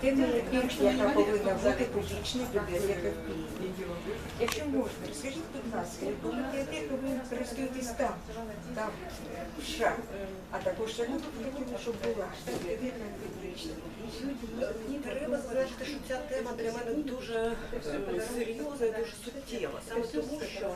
теми, яка повинна бути в Києві. Якщо можна, розкажіть, будь ласка, яку бібліотеку ви користуєтесь там, там, в США, а також ви хотіли, щоб була бібліотека публічна? Треба зазначити, що ця тема для мене дуже е, серйозна і дуже суттєва. Саме тому, що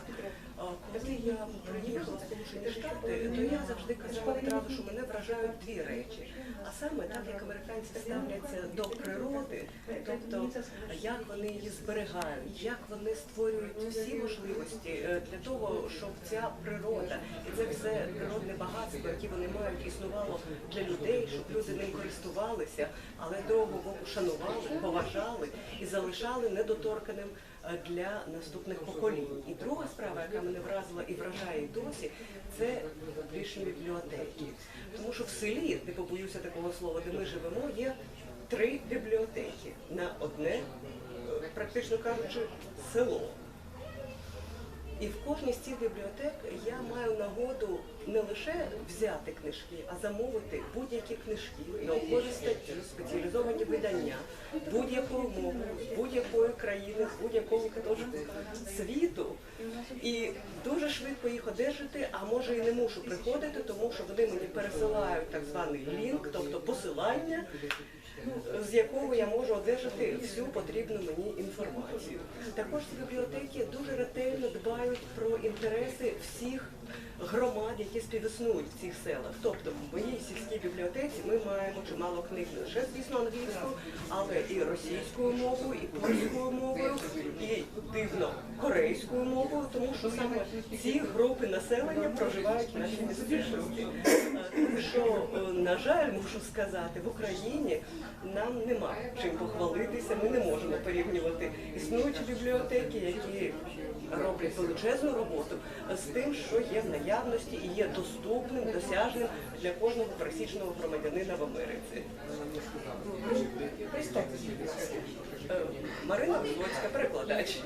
коли я приїхала в Сполучені Штати, то я завжди казала одразу, що мене вражають дві речі. А саме так, як американці ставляться до природи, тобто як вони її зберігають, як вони створюють всі можливості е, для того, щоб ця природа і це все природне багатство, яке вони мають, існувало для людей, щоб люди ним користувалися, але другого боку шанували, поважали і залишали недоторканим для наступних поколінь. І друга справа, яка мене вразила і вражає і досі, це публічні бібліотеки. Тому що в селі, не побоюся такого слова, де ми живемо, є три бібліотеки на одне, е, практично кажучи, село. І в кожній з цих бібліотек я маю нагоду не лише взяти книжки, а замовити будь-які книжки, наукові статті, спеціалізовані видання будь-якою мовою, будь-якої країни, з будь-якого куточку світу. І дуже швидко їх одержати, а може і не мушу приходити, тому що вони мені пересилають так званий лінк, тобто посилання, з якого я можу одержати всю потрібну мені інформацію. Також бібліотеки дуже ретельно дбають про інтереси всіх громад, які співіснують в цих селах. Тобто в моїй сільській бібліотеці ми маємо чимало книг не лише, звісно, англійською, але і російською мовою, і польською мовою, і дивно корейською мовою, тому що саме ці групи населення проживають в нашій місцевості. Тому що, е, на жаль, мушу сказати, в Україні нам нема чим похвалитися. Ми не можемо порівнювати існуючі бібліотеки, які роблять величезну роботу з тим, що є в наявності і є доступним, досяжним для кожного пересічного громадянина в Америці. Е, Марина Висоцька, перекладач.